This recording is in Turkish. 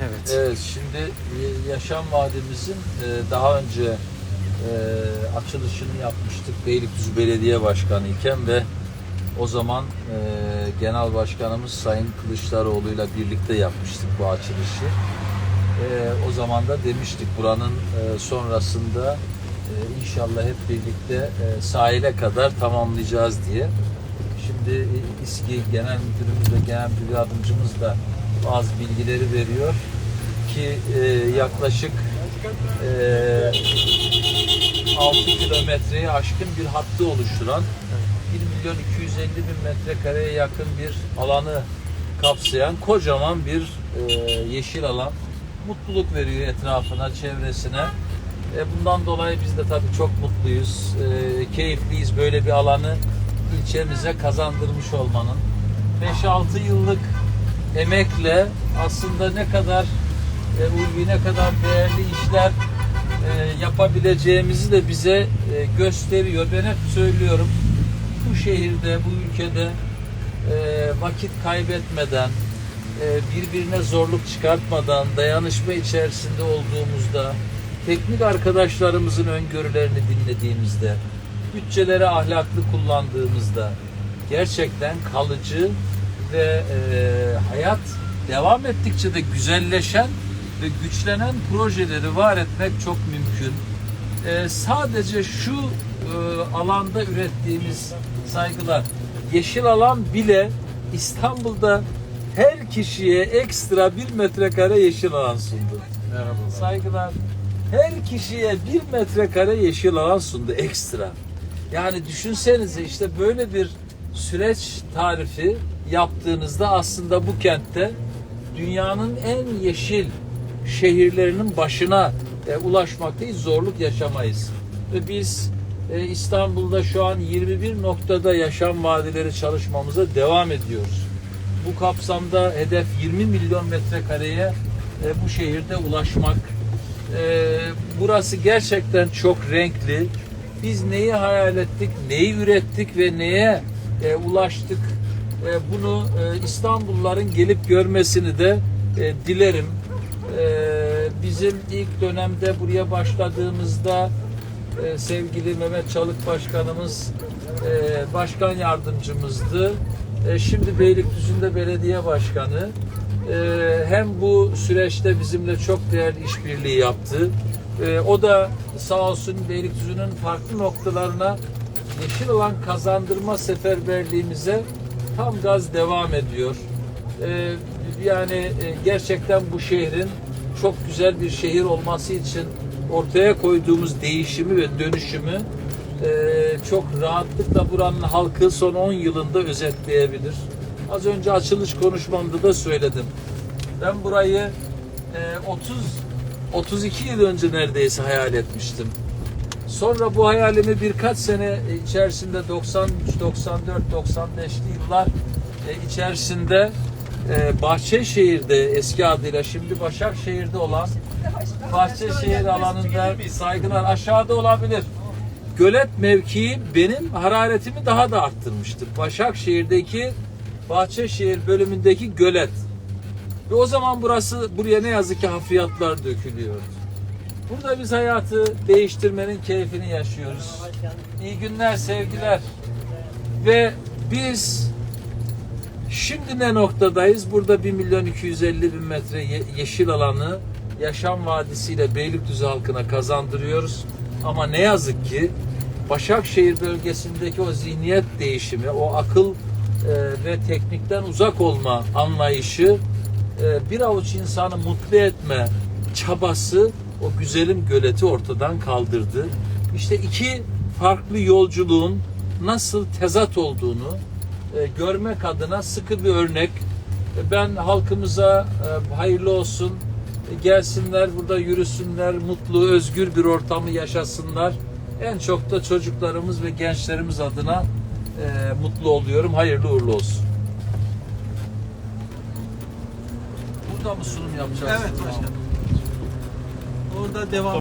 Evet. Evet, şimdi e, Yaşam Vadimizin e, daha önce e, açılışını yapmıştık Beylikdüzü Belediye Başkanı iken ve o zaman Genel Başkanımız Sayın Kılıçdaroğlu ile birlikte yapmıştık bu açılışı. O zaman da demiştik buranın sonrasında inşallah hep birlikte sahile kadar tamamlayacağız diye. Şimdi İSKİ Genel Müdürümüz ve Genel Müdür Yardımcımız da bazı bilgileri veriyor ki e, yaklaşık e, 6 kilometreyi aşkın bir hattı oluşturan 1 milyon 250 bin metrekareye yakın bir alanı kapsayan kocaman bir e, yeşil alan mutluluk veriyor etrafına, çevresine. E, bundan dolayı biz de tabii çok mutluyuz, e, keyifliyiz böyle bir alanı ilçemize kazandırmış olmanın. 5-6 yıllık emekle aslında ne kadar e, ulvi, ne kadar değerli işler e, yapabileceğimizi de bize e, gösteriyor. Ben hep söylüyorum bu şehirde, bu ülkede e, vakit kaybetmeden, e, birbirine zorluk çıkartmadan, dayanışma içerisinde olduğumuzda, teknik arkadaşlarımızın öngörülerini dinlediğimizde, bütçeleri ahlaklı kullandığımızda gerçekten kalıcı ve e, hayat devam ettikçe de güzelleşen ve güçlenen projeleri var etmek çok mümkün. E, sadece şu e, alanda ürettiğimiz saygılar, yeşil alan bile İstanbul'da her kişiye ekstra bir metrekare yeşil alan sundu. Merhaba. Saygılar. Her kişiye bir metrekare yeşil alan sundu ekstra. Yani düşünsenize işte böyle bir süreç tarifi yaptığınızda aslında bu kentte dünyanın en yeşil şehirlerinin başına e, ulaşmaktayız, zorluk yaşamayız. Ve biz e, İstanbul'da şu an 21 noktada yaşam vadileri çalışmamıza devam ediyoruz. Bu kapsamda hedef 20 milyon metrekareye e, bu şehirde ulaşmak. E, burası gerçekten çok renkli. Biz neyi hayal ettik, neyi ürettik ve neye e, ulaştık? E, bunu e, İstanbulluların gelip görmesini de e, dilerim. Bizim ilk dönemde buraya başladığımızda sevgili Mehmet Çalık Başkanımız başkan yardımcımızdı. Şimdi Beylikdüzü'nde belediye başkanı. Hem bu süreçte bizimle çok değerli işbirliği yaptı. O da sağ olsun Beylikdüzü'nün farklı noktalarına yeşil alan kazandırma seferberliğimize tam gaz devam ediyor. E, yani e, gerçekten bu şehrin çok güzel bir şehir olması için ortaya koyduğumuz değişimi ve dönüşümü e, çok rahatlıkla buranın halkı son 10 yılında özetleyebilir. Az önce açılış konuşmamda da söyledim. Ben burayı e, 30 32 yıl önce neredeyse hayal etmiştim. Sonra bu hayalimi birkaç sene içerisinde 93, 94, 95'li yıllar e, içerisinde e, Bahçeşehir'de eski adıyla şimdi Başakşehir'de olan Bahçeşehir alanında saygılar aşağıda olabilir. Gölet mevkii benim hararetimi daha da arttırmıştır. Başakşehir'deki Bahçeşehir bölümündeki gölet. Ve o zaman burası buraya ne yazık ki hafriyatlar dökülüyor. Burada biz hayatı değiştirmenin keyfini yaşıyoruz. İyi günler, sevgiler. Ve biz şimdi ne noktadayız? Burada 1 milyon 250 bin metre ye- yeşil alanı Yaşam Vadisi'yle Beylikdüzü halkına kazandırıyoruz. Ama ne yazık ki Başakşehir bölgesindeki o zihniyet değişimi, o akıl e, ve teknikten uzak olma anlayışı e, bir avuç insanı mutlu etme çabası o güzelim göleti ortadan kaldırdı. İşte iki farklı yolculuğun nasıl tezat olduğunu e, görmek adına sıkı bir örnek. E, Ben halkımıza e, hayırlı olsun, e, gelsinler burada yürüsünler, mutlu, özgür bir ortamı yaşasınlar. En çok da çocuklarımız ve gençlerimiz adına e, mutlu oluyorum. Hayırlı uğurlu olsun. Burada mı sunum yapacağız? Evet başkanım. もう。